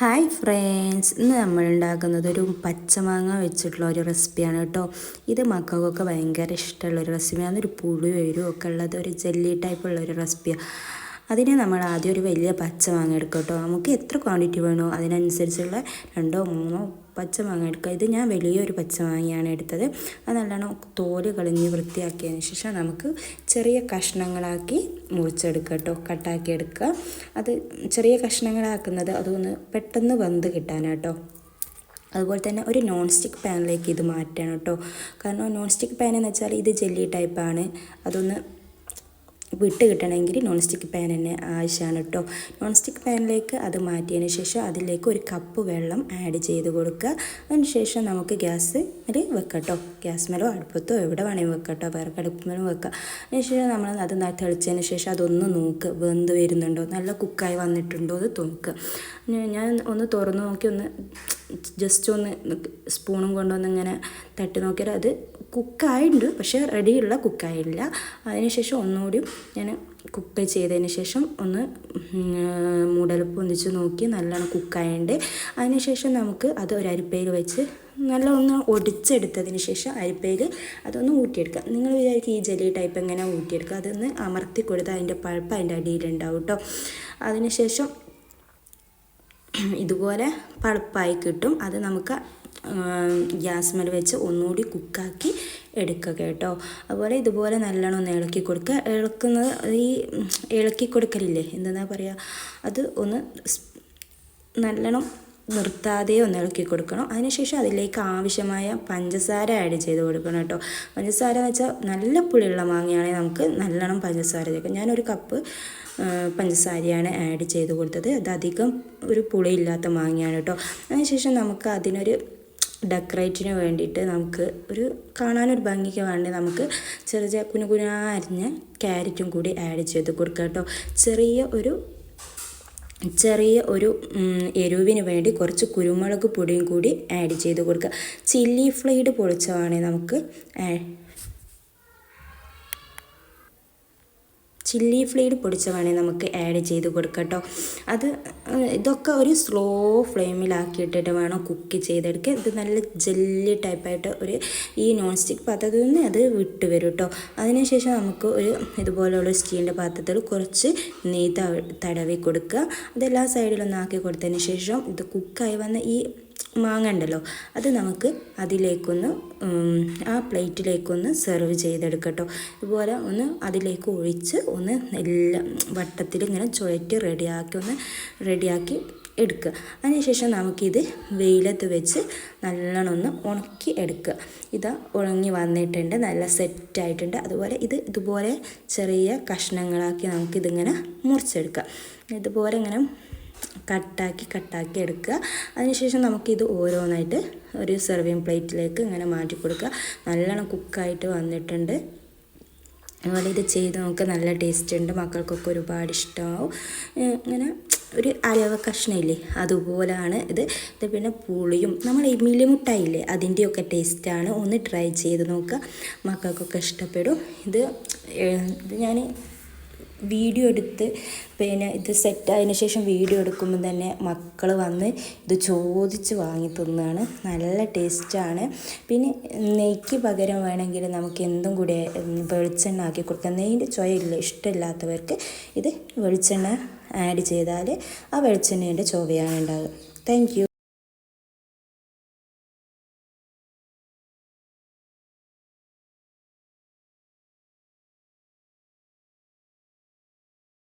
Hi friends ഇന്ന് നമ്മൾ ഉണ്ടാക്കുന്നത് ഒരു പച്ചമാങ്ങ വെച്ചിട്ടുള്ള ഒരു റെസിപ്പിയാണ് കേട്ടോ. ഇത് മക്കൾക്കൊക്കെ ഭയങ്കര ഇഷ്ടമുള്ള ഒരു റെസിപ്പിയാണ്. ഒരു പുളി വരും ഒക്കെ ഉള്ളത് ഒരു ജെല്ലി ടൈപ്പുള്ള ഒരു റെസിപ്പിയാണ് അതിനെ നമ്മൾ ആദ്യം ഒരു വലിയ പച്ച മാങ്ങ എടുക്കും കേട്ടോ. നമുക്ക് എത്ര ക്വാണ്ടിറ്റി വേണോ അതിനനുസരിച്ചുള്ള രണ്ടോ മൂന്നോ പച്ച മാങ്ങ എടുക്കുക ഇത് ഞാൻ വലിയൊരു പച്ച മാങ്ങയാണ് എടുത്തത്. അത് നല്ലോണം തോൽ കളഞ്ഞ് വൃത്തിയാക്കിയതിന് ശേഷം നമുക്ക് ചെറിയ കഷ്ണങ്ങളാക്കി മുറിച്ചെടുക്കുക കേട്ടോ. കട്ടാക്കി എടുക്കുക. അത് ചെറിയ കഷ്ണങ്ങളാക്കുന്നത് അതൊന്ന് പെട്ടെന്ന് വെന്ത് കിട്ടാനാട്ടോ അതുപോലെ തന്നെ ഒരു നോൺ സ്റ്റിക്ക് പാനിലേക്ക് ഇത് മാറ്റണം കേട്ടോ. കാരണം നോൺ സ്റ്റിക്ക് പാൻ എന്ന് വെച്ചാൽ ഇത് ജെല്ലി ടൈപ്പാണ് അതൊന്ന് വിട്ട് കിട്ടണമെങ്കിൽ നോൺ സ്റ്റിക്ക് പാൻ തന്നെ ആവശ്യമാണ് കേട്ടോ. നോൺ സ്റ്റിക്ക് പാനിലേക്ക് അത് മാറ്റിയതിന് ശേഷം അതിലേക്ക് ഒരു കപ്പ് വെള്ളം ആഡ് ചെയ്ത് കൊടുക്കുക. അതിന് ശേഷം നമുക്ക് ഗ്യാസ് അതിൽ വെക്കട്ടോ ഗ്യാസ് മേലോ അടുപ്പത്തോ എവിടെ വേണമെങ്കിൽ വെക്കട്ടോ വിറകടുപ്പ് മേലും വെക്കുക അതിന് ശേഷം നമ്മൾ അത് തെളിച്ചതിന് ശേഷം അതൊന്ന് നോക്ക്. വെന്ത് വരുന്നുണ്ടോ? നല്ല കുക്കായി വന്നിട്ടുണ്ടോ എന്ന് നോക്കുക ഞാൻ ഒന്ന് തുറന്ന് നോക്കി ഒന്ന് ജസ്റ്റ് ഒന്ന് സ്പൂണും കൊണ്ടൊന്ന് ഇങ്ങനെ തട്ടി നോക്കിയാൽ അത് കുക്കായിട്ടുണ്ട് പക്ഷേ റെഡിയുള്ള കുക്കായില്ല. അതിനുശേഷം ഒന്നുകൂടി ഞാൻ കുക്ക് ചെയ്തതിന് ശേഷം ഒന്ന് മൂടലപ്പ് ഒന്നിച്ച് നോക്കി നല്ലോണം കുക്കായുണ്ട്. അതിനുശേഷം നമുക്ക് അത് ഒരു അരിപ്പയിൽ വെച്ച് നല്ല ഒന്ന് ഒടിച്ചെടുത്തതിന് ശേഷം അരിപ്പയിൽ അതൊന്ന് ഊറ്റിയെടുക്കുക നിങ്ങൾ വിചാരിക്കും ഈ ജെലി ടൈപ്പ് എങ്ങനെ ഊറ്റിയെടുക്കുക? അതൊന്ന് അമർത്തി കൊടുത്ത് അതിന്റെ പഴുപ്പ് അതിന്റെ അടിയിലുണ്ടാവും കേട്ടോ അതിനുശേഷം ഇതുപോലെ പളുപ്പായി കിട്ടും. അത് നമുക്ക് ഗ്യാസ് ഗ്യാസ്മേൽ വെച്ച് ഒന്നുകൂടി കുക്കാക്കി എടുക്കുക കേട്ടോ. അതുപോലെ ഇതുപോലെ നല്ലോണം ഒന്ന് ഇളക്കി കൊടുക്കുക. ഇളക്കുന്നത് ഈ ഇളക്കി കൊടുക്കലില്ലേ? എന്താ പറയുക അത് ഒന്ന് നല്ലോണം നിർത്താതെ ഒന്ന് ഇളക്കി കൊടുക്കണം. അതിനുശേഷം അതിലേക്ക് ആവശ്യമായ പഞ്ചസാര ആഡ് ചെയ്ത് കൊടുക്കണം കേട്ടോ. പഞ്ചസാര എന്ന് വെച്ചാൽ നല്ല പുളിയുള്ള മാങ്ങയാണെങ്കിൽ നമുക്ക് നല്ലോണം പഞ്ചസാര ചേർക്കാം. ഞാനൊരു കപ്പ് പഞ്ചസാരയാണ് ആഡ് ചെയ്ത് കൊടുത്തത്. അത് അധികം ഒരു പുളിയില്ലാത്ത മാങ്ങയാണ് കേട്ടോ. അതിനുശേഷം നമുക്ക് അതിനൊരു ഡെക്കറേറ്റിന് വേണ്ടിയിട്ട് നമുക്ക് ഒരു കാണാനൊരു ഭംഗിക്ക് വേണ്ടി നമുക്ക് ചെറിയ കുനുകുനാ അരിഞ്ഞ ക്യാരറ്റും കൂടി ആഡ് ചെയ്ത് കൊടുക്കാം കേട്ടോ. ചെറിയ ഒരു ചെറിയ ഒരു എരിവിന് വേണ്ടി കുറച്ച് കുരുമുളക് പൊടിയും കൂടി ആഡ് ചെയ്ത് കൊടുക്കുക. ചില്ലി ഫ്ലേഡ് പൊളിച്ചതാണെങ്കിൽ നമുക്ക് ചില്ലി ഫ്ലേഡ് പൊടിച്ച വേണേൽ നമുക്ക് ആഡ് ചെയ്ത് കൊടുക്കട്ടോ അത് ഇതൊക്കെ ഒരു സ്ലോ ഫ്ലെയിമിലാക്കിയിട്ടിട്ട് വേണം കുക്ക് ചെയ്തെടുക്കുക ഇത് നല്ല ജെല്ലി ടൈപ്പായിട്ട് ഒരു ഈ നോൺ സ്റ്റിക്ക് പാത്രത്തിൽ നിന്ന് അത് വിട്ട് വരും കേട്ടോ അതിനുശേഷം നമുക്ക് ഒരു ഇതുപോലെയുള്ള സ്റ്റീലിന്റെ പാത്രത്തിൽ കുറച്ച് നെയ്യ് തടവി കൊടുക്കുക. അതെല്ലാ സൈഡിലൊന്നാക്കി കൊടുത്തതിന് ശേഷം ഇത് കുക്കായി വന്ന ഈ മാങ്ങ ഉണ്ടല്ലോ അത് നമുക്ക് അതിലേക്കൊന്ന് ആ പ്ലേറ്റിലേക്കൊന്ന് സെർവ് ചെയ്തെടുക്കട്ടോ. ഇതുപോലെ ഒന്ന് അതിലേക്ക് ഒഴിച്ച് ഒന്ന് എല്ലാം വട്ടത്തിൽ ഇങ്ങനെ ചുഴറ്റി റെഡിയാക്കി ഒന്ന് റെഡിയാക്കി എടുക്കുക. അതിനുശേഷം നമുക്കിത് വെയിലത്ത് വെച്ച് നല്ലോണം ഒന്ന് ഉണക്കി എടുക്കുക. ഇതാ ഉണങ്ങി വന്നിട്ടുണ്ട് നല്ല സെറ്റായിട്ടുണ്ട്. അതുപോലെ ഇത് ഇതുപോലെ ചെറിയ കഷ്ണങ്ങളാക്കി നമുക്കിതിങ്ങനെ മുറിച്ചെടുക്കുക ഇതുപോലെ ഇങ്ങനെ കട്ടാക്കി കട്ടാക്കി എടുക്കുക. അതിനുശേഷം നമുക്കിത് ഓരോന്നായിട്ട് ഒരു സെർവിങ് പ്ലേറ്റിലേക്ക് ഇങ്ങനെ മാറ്റി കൊടുക്കുക. നല്ലോണം കുക്കായിട്ട് വന്നിട്ടുണ്ട്. അതുപോലെ ഇത് ചെയ്ത് നമുക്ക് നല്ല ടേസ്റ്റ് ഉണ്ട്. മക്കൾക്കൊക്കെ ഒരുപാട് ഇഷ്ടമാവും ഇങ്ങനെ ഒരു അരവ കഷ്ണമില്ലേ അതുപോലെയാണ് ഇത്. ഇത് പിന്നെ പുളിയും നമ്മൾ ഈ മിലിമുട്ടായില്ലേ അതിന്റെയൊക്കെ ടേസ്റ്റാണ് ഒന്ന് ട്രൈ ചെയ്ത് നോക്കുക മക്കൾക്കൊക്കെ ഇഷ്ടപ്പെടും. ഇത് ഇത് ഞാൻ വീഡിയോ എടുത്ത് പിന്നെ ഇത് സെറ്റ് ആയതിനു ശേഷം വീഡിയോ എടുക്കുമ്പോൾ തന്നെ മക്കൾ വന്ന് ഇത് ചോദിച്ച് വാങ്ങി തിന്നാണ്. നല്ല ടേസ്റ്റാണ് പിന്നെ നെയ്ക്ക് പകരം വേണമെങ്കിൽ നമുക്ക് എന്തും കൂടി വെളിച്ചെണ്ണ ആക്കി കൊടുക്കാം. നെയ്യിന്റെ ചുവയില്ല ഇഷ്ടമില്ലാത്തവർക്ക് ഇത് വെളിച്ചെണ്ണ ആഡ് ചെയ്താൽ ആ വെളിച്ചെണ്ണേന്റെ ചുവയാണ് ഉണ്ടാകുക താങ്ക്